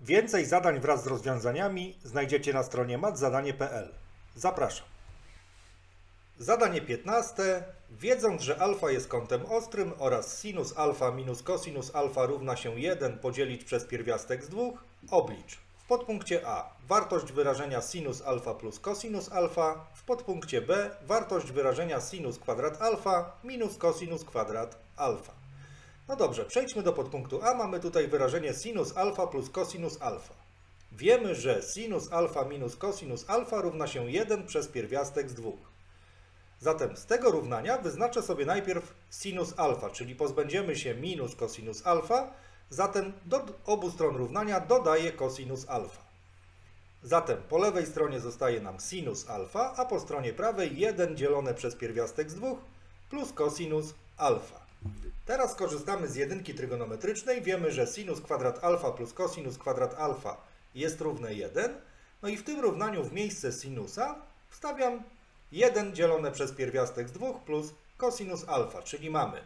Więcej zadań wraz z rozwiązaniami znajdziecie na stronie matzadanie.pl. Zapraszam. Zadanie 15. Wiedząc, że alfa jest kątem ostrym oraz sinus alfa minus cosinus alfa równa się 1 podzielić przez pierwiastek z 2, oblicz. W podpunkcie A wartość wyrażenia sinus alfa plus cosinus alfa, w podpunkcie B wartość wyrażenia sinus kwadrat alfa minus cosinus kwadrat alfa. No dobrze, przejdźmy do podpunktu A. Mamy tutaj wyrażenie sinus alfa plus cosinus alfa. Wiemy, że sinus alfa minus cosinus alfa równa się 1 przez pierwiastek z 2. Zatem z tego równania wyznaczę sobie najpierw sinus alfa, czyli pozbędziemy się minus cosinus alfa, zatem do obu stron równania dodaję cosinus alfa. Zatem po lewej stronie zostaje nam sinus alfa, a po stronie prawej 1 dzielone przez pierwiastek z 2 plus cosinus alfa. Teraz korzystamy z jedynki trygonometrycznej. Wiemy, że sinus kwadrat alfa plus cosinus kwadrat alfa jest równe 1. No i w tym równaniu w miejsce sinusa wstawiam 1 dzielone przez pierwiastek z 2 plus cosinus alfa, czyli mamy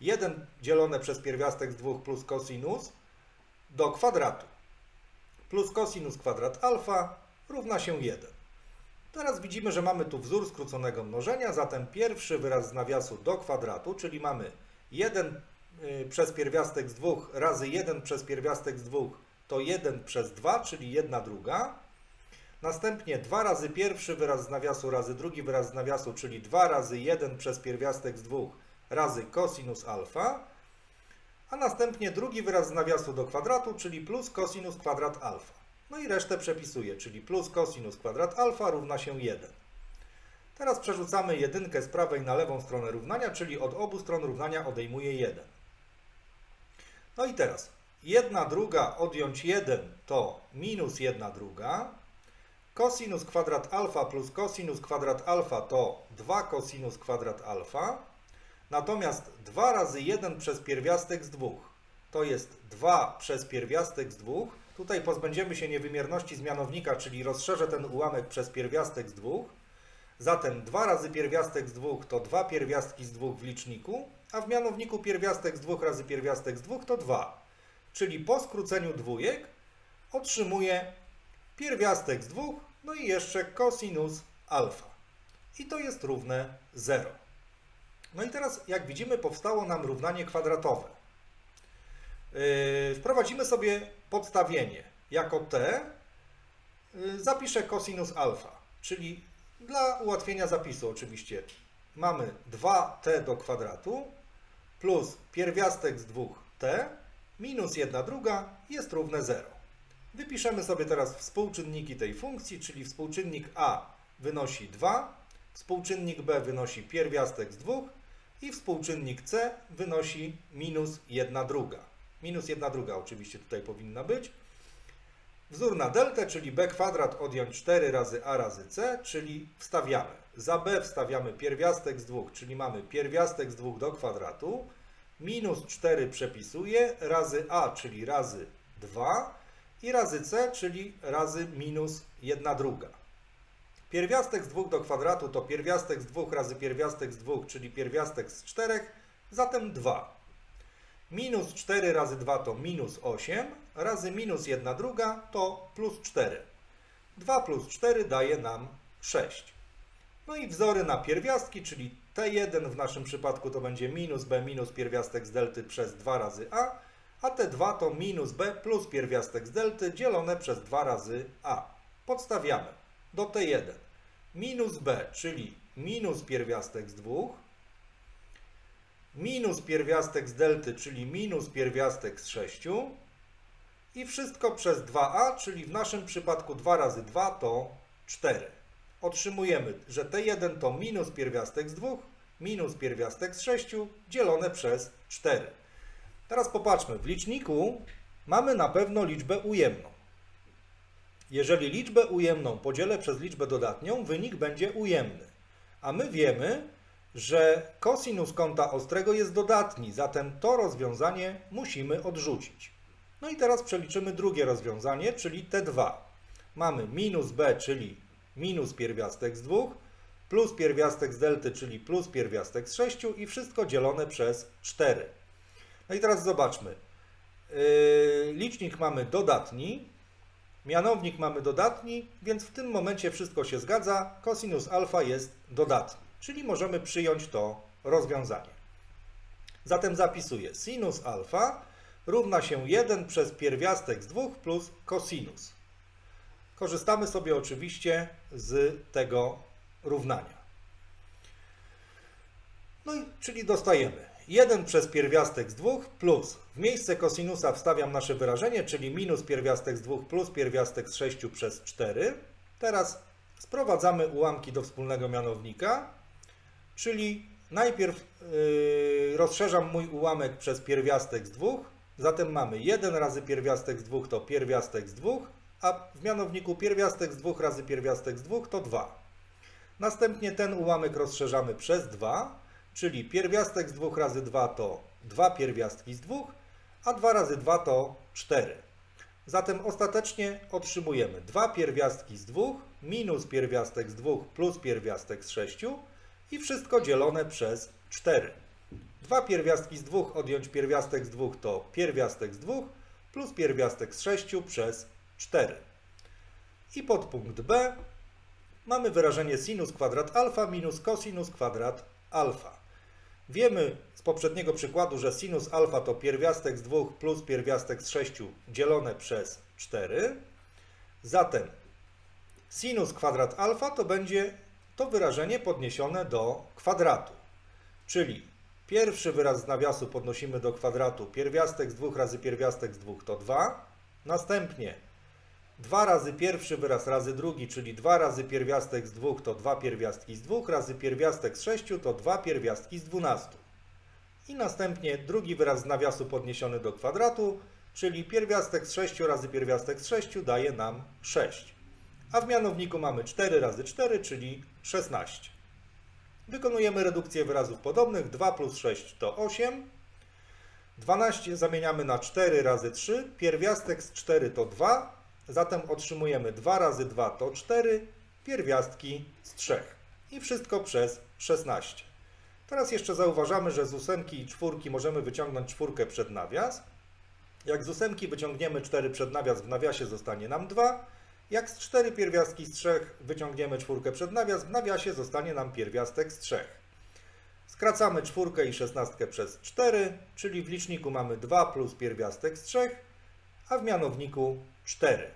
1 dzielone przez pierwiastek z 2 plus cosinus do kwadratu plus cosinus kwadrat alfa równa się 1. Teraz widzimy, że mamy tu wzór skróconego mnożenia, zatem pierwszy wyraz z nawiasu do kwadratu, czyli mamy 1 y, przez pierwiastek z 2 razy 1 przez pierwiastek z 2 to 1 przez 2, czyli 1 druga. Następnie 2 razy pierwszy wyraz z nawiasu razy drugi wyraz z nawiasu, czyli 2 razy 1 przez pierwiastek z 2 razy cosinus alfa. A następnie drugi wyraz z nawiasu do kwadratu, czyli plus cosinus kwadrat alfa. No i resztę przepisuję, czyli plus cosinus kwadrat alfa równa się 1. Teraz przerzucamy jedynkę z prawej na lewą stronę równania, czyli od obu stron równania odejmuję 1. No i teraz 1 druga odjąć 1 to minus 1 druga. Cosinus kwadrat alfa plus cosinus kwadrat alfa to 2 cosinus kwadrat alfa. Natomiast 2 razy 1 przez pierwiastek z 2 to jest 2 przez pierwiastek z 2. Tutaj pozbędziemy się niewymierności z mianownika, czyli rozszerzę ten ułamek przez pierwiastek z 2. Zatem 2 razy pierwiastek z 2 to 2 pierwiastki z 2 w liczniku, a w mianowniku pierwiastek z 2 razy pierwiastek z 2 to 2. Czyli po skróceniu dwójek otrzymuję pierwiastek z 2, no i jeszcze cosinus alfa. I to jest równe 0. No i teraz, jak widzimy, powstało nam równanie kwadratowe. Yy, wprowadzimy sobie podstawienie. Jako t yy, zapiszę cosinus alfa, czyli dla ułatwienia zapisu oczywiście mamy 2t do kwadratu plus pierwiastek z 2t minus 1 druga jest równe 0. Wypiszemy sobie teraz współczynniki tej funkcji, czyli współczynnik a wynosi 2, współczynnik b wynosi pierwiastek z 2 i współczynnik c wynosi minus 1 druga. Minus 1 druga oczywiście tutaj powinna być. Wzór na deltę, czyli b kwadrat odjąć 4 razy a razy c, czyli wstawiamy. Za b wstawiamy pierwiastek z 2, czyli mamy pierwiastek z 2 do kwadratu. Minus 4 przepisuję, razy a, czyli razy 2 i razy c, czyli razy minus 1 druga. Pierwiastek z 2 do kwadratu to pierwiastek z 2 razy pierwiastek z 2, czyli pierwiastek z 4, zatem 2. Minus 4 razy 2 to minus 8, razy minus 1 druga to plus 4. 2 plus 4 daje nam 6. No i wzory na pierwiastki, czyli T1 w naszym przypadku to będzie minus B minus pierwiastek z delty przez 2 razy A, a T2 to minus B plus pierwiastek z delty dzielone przez 2 razy A. Podstawiamy do T1 minus B, czyli minus pierwiastek z 2, minus pierwiastek z delty, czyli minus pierwiastek z 6 i wszystko przez 2a, czyli w naszym przypadku 2 razy 2 to 4. Otrzymujemy, że T1 to minus pierwiastek z 2, minus pierwiastek z 6 dzielone przez 4. Teraz popatrzmy, w liczniku mamy na pewno liczbę ujemną. Jeżeli liczbę ujemną podzielę przez liczbę dodatnią, wynik będzie ujemny. A my wiemy, że kosinus kąta ostrego jest dodatni, zatem to rozwiązanie musimy odrzucić. No i teraz przeliczymy drugie rozwiązanie, czyli T2. Mamy minus b, czyli minus pierwiastek z 2, plus pierwiastek z delty, czyli plus pierwiastek z 6 i wszystko dzielone przez 4. No i teraz zobaczmy. Yy, licznik mamy dodatni, mianownik mamy dodatni, więc w tym momencie wszystko się zgadza. Cosinus alfa jest dodatni, czyli możemy przyjąć to rozwiązanie. Zatem zapisuję sinus alfa równa się 1 przez pierwiastek z 2 plus cosinus. Korzystamy sobie oczywiście z tego równania. No i czyli dostajemy 1 przez pierwiastek z 2 plus w miejsce kosinusa wstawiam nasze wyrażenie, czyli minus pierwiastek z 2 plus pierwiastek z 6 przez 4. Teraz sprowadzamy ułamki do wspólnego mianownika, czyli najpierw yy, rozszerzam mój ułamek przez pierwiastek z 2, zatem mamy 1 razy pierwiastek z 2 to pierwiastek z 2, a w mianowniku pierwiastek z 2 razy pierwiastek z 2 to 2. Następnie ten ułamek rozszerzamy przez 2, czyli pierwiastek z 2 razy 2 to 2 pierwiastki z 2, a 2 razy 2 to 4. Zatem ostatecznie otrzymujemy 2 pierwiastki z 2 minus pierwiastek z 2 plus pierwiastek z 6 i wszystko dzielone przez 4. 2 pierwiastki z 2 odjąć pierwiastek z 2 to pierwiastek z 2 plus pierwiastek z 6 przez 4. I podpunkt B mamy wyrażenie sinus kwadrat alfa minus cosinus kwadrat alfa. Wiemy z poprzedniego przykładu, że sinus alfa to pierwiastek z 2 plus pierwiastek z 6 dzielone przez 4. Zatem sinus kwadrat alfa to będzie to wyrażenie podniesione do kwadratu. Czyli pierwszy wyraz z nawiasu podnosimy do kwadratu. Pierwiastek z 2 razy pierwiastek z 2 to 2. Następnie 2 razy pierwszy wyraz razy drugi, czyli 2 razy pierwiastek z 2 to 2 pierwiastki z 2, razy pierwiastek z 6 to 2 pierwiastki z 12. I następnie drugi wyraz z nawiasu podniesiony do kwadratu, czyli pierwiastek z 6 razy pierwiastek z 6 daje nam 6. A w mianowniku mamy 4 razy 4, czyli 16. Wykonujemy redukcję wyrazów podobnych. 2 plus 6 to 8. 12 zamieniamy na 4 razy 3. Pierwiastek z 4 to 2. Zatem otrzymujemy 2 razy 2 to 4, pierwiastki z 3. I wszystko przez 16. Teraz jeszcze zauważamy, że z ósemki i czwórki możemy wyciągnąć czwórkę przed nawias. Jak z ósemki wyciągniemy 4 przed nawias, w nawiasie zostanie nam 2. Jak z 4 pierwiastki z 3 wyciągniemy czwórkę przed nawias, w nawiasie zostanie nam pierwiastek z 3. Skracamy czwórkę i szesnastkę przez 4, czyli w liczniku mamy 2 plus pierwiastek z 3, a w mianowniku 4.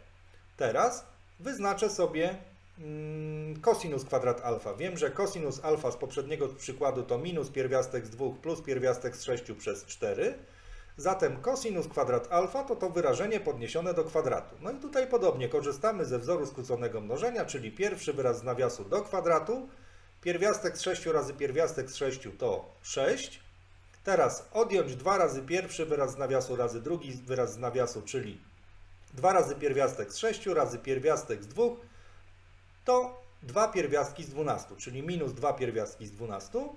Teraz wyznaczę sobie mm, kwadrat alfa. Wiem, że cosinus alfa z poprzedniego przykładu to minus pierwiastek z 2 plus pierwiastek z 6 przez 4. Zatem cosinus kwadrat alfa to to wyrażenie podniesione do kwadratu. No i tutaj podobnie korzystamy ze wzoru skróconego mnożenia, czyli pierwszy wyraz z nawiasu do kwadratu. Pierwiastek z 6 razy pierwiastek z 6 to 6. Teraz odjąć 2 razy pierwszy wyraz z nawiasu razy drugi wyraz z nawiasu, czyli 2 razy pierwiastek z 6 razy pierwiastek z 2 to 2 pierwiastki z 12, czyli minus 2 pierwiastki z 12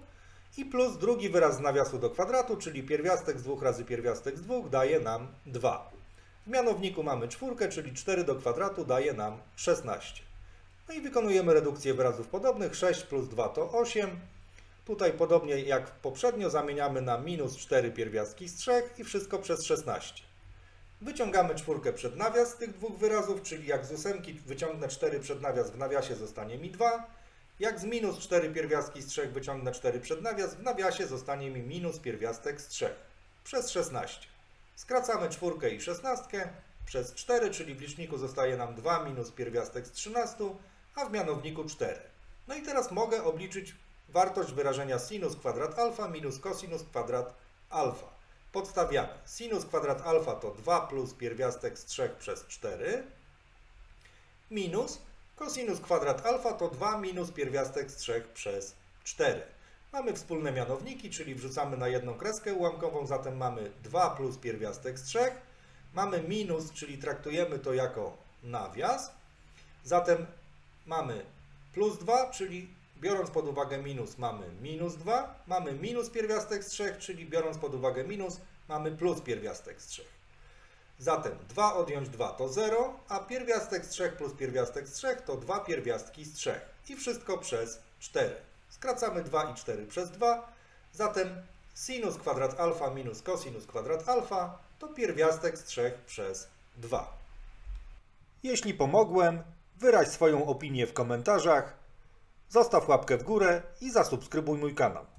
i plus drugi wyraz z nawiasu do kwadratu, czyli pierwiastek z 2 razy pierwiastek z 2 daje nam 2. W mianowniku mamy czwórkę, czyli 4 do kwadratu daje nam 16. No i wykonujemy redukcję wyrazów podobnych. 6 plus 2 to 8. Tutaj podobnie jak poprzednio zamieniamy na minus 4 pierwiastki z 3 i wszystko przez 16. Wyciągamy czwórkę przed nawias tych dwóch wyrazów, czyli jak z ósemki wyciągnę 4 przed nawias, w nawiasie zostanie mi 2. Jak z minus 4 pierwiastki z 3 wyciągnę 4 przed nawias, w nawiasie zostanie mi minus pierwiastek z 3 przez 16. Skracamy czwórkę i szesnastkę przez 4, czyli w liczniku zostaje nam 2 minus pierwiastek z 13, a w mianowniku 4. No i teraz mogę obliczyć wartość wyrażenia sinus kwadrat alfa minus cosinus kwadrat alfa. Podstawiamy. Sinus kwadrat alfa to 2 plus pierwiastek z 3 przez 4 minus cosinus kwadrat alfa to 2 minus pierwiastek z 3 przez 4. Mamy wspólne mianowniki, czyli wrzucamy na jedną kreskę ułamkową, zatem mamy 2 plus pierwiastek z 3. Mamy minus, czyli traktujemy to jako nawias. Zatem mamy plus 2, czyli biorąc pod uwagę minus mamy minus 2. Mamy minus pierwiastek z 3, czyli biorąc pod uwagę minus mamy plus pierwiastek z 3. Zatem 2 odjąć 2 to 0, a pierwiastek z 3 plus pierwiastek z 3 to 2 pierwiastki z 3. I wszystko przez 4. Skracamy 2 i 4 przez 2. Zatem sinus kwadrat alfa minus cosinus kwadrat alfa to pierwiastek z 3 przez 2. Jeśli pomogłem, wyraź swoją opinię w komentarzach, zostaw łapkę w górę i zasubskrybuj mój kanał.